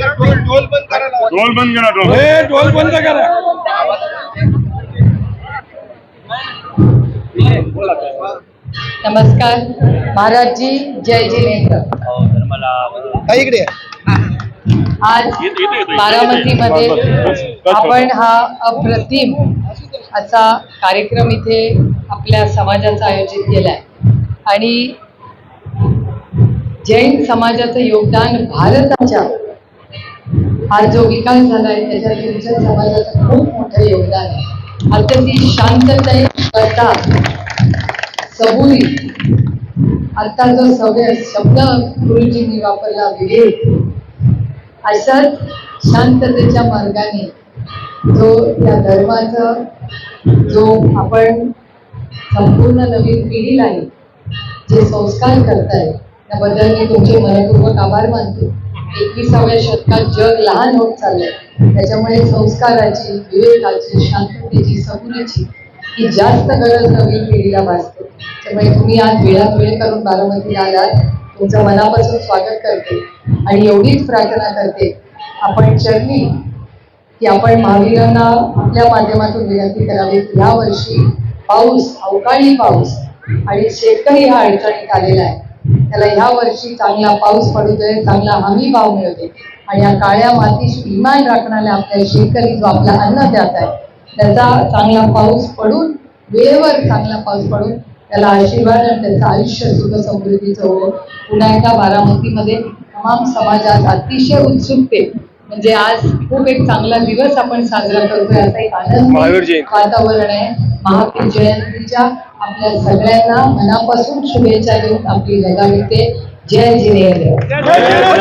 ढोल बंद करा ढोल. बंद करा ढोल हे ढोल बंद करा. नमस्कार. महाराज जी जय जिनेंद्र इकडे आज बारामतीमध्ये आपण हा अप्रतिम असा कार्यक्रम इथे आपल्या समाजाचा आयोजित केलाय. आणि जैन समाजाचं योगदान भारताच्या हा जो विकास झालाय त्याच्यात तुमच्या समाजाचं खूप मोठं योगदान आहे. ती शांततेत करता सबुरी. आता जो सगळे शब्द गुरुजींनी वापरला विवेक. अशाच शांततेच्या मार्गाने जो या धर्माचा जो आपण संपूर्ण नवीन पिढीलाही जे संस्कार करताय त्याबद्दल मी तुमचे मनपूर्वक आभार मानते. एकविसाव्या शतकात जग लहान होत चाललंय. त्याच्यामुळे संस्काराची विवेकाची शांततेची सबुरीची ही जास्त गरज नवीन पिढीला भासते. त्यामुळे तुम्ही आज वेळात वेळ करून बारामतीला आलात. तुमचं मनापासून स्वागत करते. आणि एवढीच प्रार्थना करते. आपण चरणी की आपण महावीरांना आपल्या माध्यमातून विनंती करावी की ह्या वर्षी पाऊस अवकाळी पाऊस आणि शेतकरी हा अडचणीत आलेला आहे. त्याला ह्या वर्षी चांगला पाऊस पडू दे चांगला हमी भाव मिळतोय. आणि या काळ्या मातीशी इमान राखणाऱ्या आपल्या शेतकरी जो आपला अन्न अन्नदाता आहे त्याचा चांगला पाऊस पडून वेळेवर चांगला पाऊस पडून त्याला आशीर्वाद आणि त्याचं आयुष्य सुख समृद्धीचं हो पुन्हा एकदा बारामतीमध्ये तमाम समाजात अतिशय उत्सुकते म्हणजे आज खूप एक चांगला दिवस आपण साजरा करतोय असा एक आनंद जयंती. वातावरण आहे. महावीर जयंतीच्या आपल्या सगळ्यांना मनापासून शुभेच्छा देऊन आपली जगाविते जय जिनेंद्र